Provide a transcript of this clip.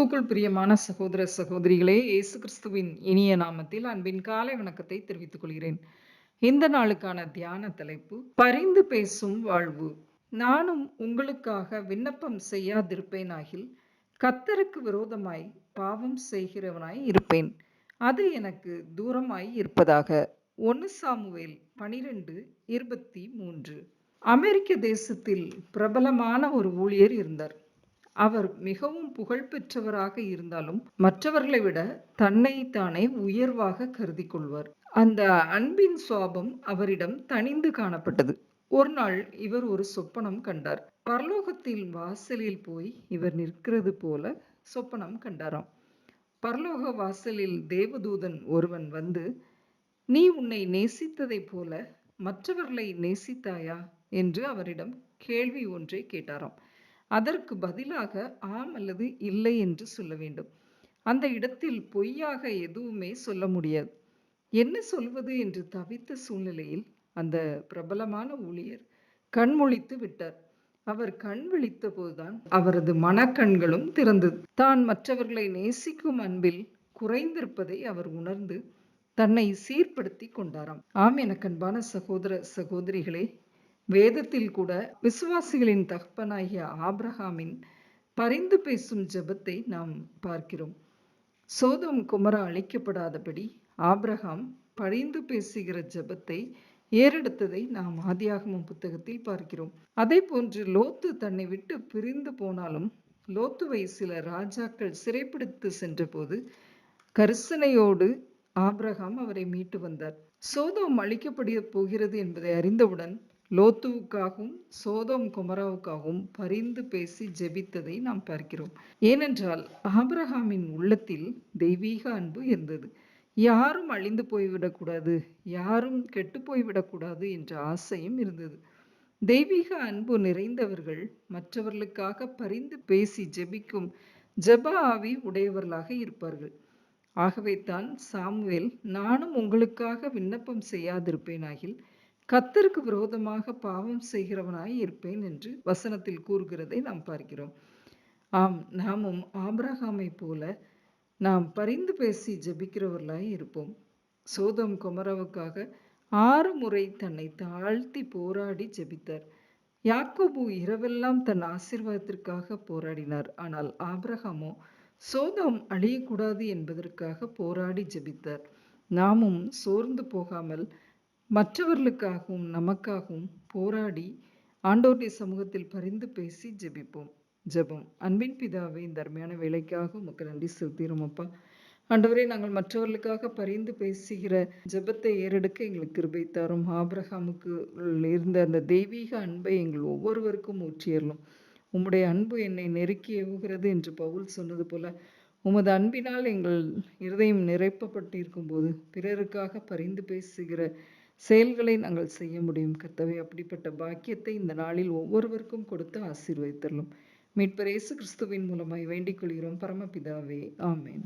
கிறிஸ்துவுக்குள் பிரியமான சகோதர சகோதரிகளே இயேசு கிறிஸ்துவின் இனிய நாமத்தில் அன்பின் காலை வணக்கத்தை தெரிவித்துக் கொள்கிறேன். இந்த நாளுக்கான தியான தலைப்பு பரிந்து பேசும் வாழ்வு. நானும் உங்களுக்காக விண்ணப்பம் செய்யாதிருப்பேனாகில் கத்தருக்கு விரோதமாய் பாவம் செய்கிறவனாய் இருப்பேன். அது எனக்கு தூரமாய் இருப்பதாக. ஒன்னு சாமுவேல் பனிரெண்டு இருபத்தி மூன்று. அமெரிக்க தேசத்தில் பிரபலமான ஒரு ஊழியர் இருந்தார். அவர் மிகவும் புகழ்பெற்றவராக இருந்தாலும் மற்றவர்களை விட தன்னை தானே உயர்வாக கருதி கொள்வார் அந்த அன்பின் சுவாபம் அவரிடம் தனிந்து காணப்பட்டது. ஒரு நாள் இவர் ஒரு சொப்பனம் கண்டார். பரலோகத்தில் வாசலில் போய் இவர் நிற்கிறது போல சொப்பனம் கண்டாராம். பரலோக வாசலில் தேவதூதன் ஒருவன் வந்து நீ உன்னை நேசித்ததைப் போல மற்றவர்களை நேசித்தாயா? என்று அவரிடம் கேள்வி ஒன்றை கேட்டாராம். அதற்கு பதிலாக ஆம் அல்லது இல்லை என்று சொல்ல வேண்டும். அந்த இடத்தில் பொய்யாக எதுவுமே சொல்ல முடியாது. என்ன சொல்வது என்று தவித்த சூழ்நிலையில் அந்த பிரபலமான ஊழியர் கண்மொழித்து விட்டார். அவர் கண் விழித்த போதுதான் அவரது மனக்கண்களும் திறந்தது. தான் மற்றவர்களை நேசிக்கும் அன்பில் குறைந்திருப்பதை அவர் உணர்ந்து தன்னை சீர்படுத்தி கொண்டாராம். ஆம் எனக்கன்பான சகோதர சகோதரிகளே வேதத்தில் கூட விசுவாசிகளின் தகப்பனாகிய ஆப்ரஹாமின் பரிந்து பேசும் ஜெபத்தை நாம் பார்க்கிறோம். சோதம் குமரா அழிக்கப்படாதபடி ஆப்ரஹாம் பரிந்து பேசுகிற ஜெபத்தை ஏறெடுத்ததை நாம் ஆதியாகமம் புத்தகத்தில் பார்க்கிறோம். அதே போன்று லோத்து தன்னை விட்டு பிரிந்து போனாலும் லோத்துவை சில ராஜாக்கள் சிறைப்பிடித்து சென்றபோது கரிசனையோடு ஆப்ரஹாம் அவரை மீட்டு வந்தார். சோதம் அழிக்கப்பட போகிறது என்பதை அறிந்தவுடன் லோத்துவுக்காகவும் சோதம் குமராவுக்காகவும் பரிந்து பேசி ஜெபித்ததை நாம் பார்க்கிறோம். ஏனென்றால் ஆபிரஹாமின் உள்ளத்தில் தெய்வீக அன்பு இருந்தது. யாரும் அழிந்து போய்விடக்கூடாது யாரும் கெட்டு போய்விடக்கூடாது என்ற ஆசையும் இருந்தது. தெய்வீக அன்பு நிறைந்தவர்கள் மற்றவர்களுக்காக பரிந்து பேசி ஜெபிக்கும் ஜப ஆவி உடையவர்களாக இருப்பார்கள். ஆகவே தான் சாமுவேல் நானும் உங்களுக்காக விண்ணப்பம் செய்யாதிருப்பேனாகில் கத்தருக்கு விரோதமாக பாவம் செய்கிறவனாய் இருப்பேன் என்று வசனத்தில் கூறுகிறதை நாம் பார்க்கிறோம். ஆம் நாமும் ஆபிரகாமை போல நாம் பரிந்து பேசி ஜபிக்கிறவர்களாய் இருப்போம். சோதம் குமரவுக்காக ஆறு முறை தன்னை தாழ்த்தி போராடி ஜெபித்தார். யாக்கோபு இரவெல்லாம் தன் ஆசீர்வாதத்திற்காக போராடினார். ஆனால் ஆபிரகாமோ சோதம் அழியக்கூடாது என்பதற்காக போராடி ஜெபித்தார். நாமும் சோர்ந்து போகாமல் மற்றவர்களுக்காகவும் நமக்காகவும் போராடி ஆண்டோருடைய சமூகத்தில் பரிந்து பேசி ஜெபிப்போம். ஜெபம். அன்பின் பிதாவை இந்த அருமையான வேலைக்காக உமக்கு நன்றி செலுத்திடும் அப்பா. ஆண்டவரே நாங்கள் மற்றவர்களுக்காக பரிந்து பேசுகிற ஜெபத்தை ஏறெடுக்க எங்களுக்கு கிருபை தரும். ஆபிரஹாமுக்கு இருந்த அந்த தெய்வீக அன்பை எங்கள் ஒவ்வொருவருக்கும் ஊற்றியறலும் உம்முடைய அன்பு என்னை நெருக்கி ஏவுகிறது என்று பவுல் சொன்னது போல உமது அன்பினால் எங்கள் இருதயம் நிரப்பப்பட்டிருக்கும் போது பிறருக்காக பரிந்து பேசுகிற செயல்களை நாங்கள் செய்ய முடியும். கர்த்தவை அப்படிப்பட்ட பாக்கியத்தை இந்த நாளில் ஒவ்வொருவருக்கும் கொடுத்து ஆசீர்வதித்தரலும். மீட்பர் இயேசு கிறிஸ்துவின் மூலமாய் வேண்டிக் கொள்கிறோம். பரமபிதாவே ஆமேன்.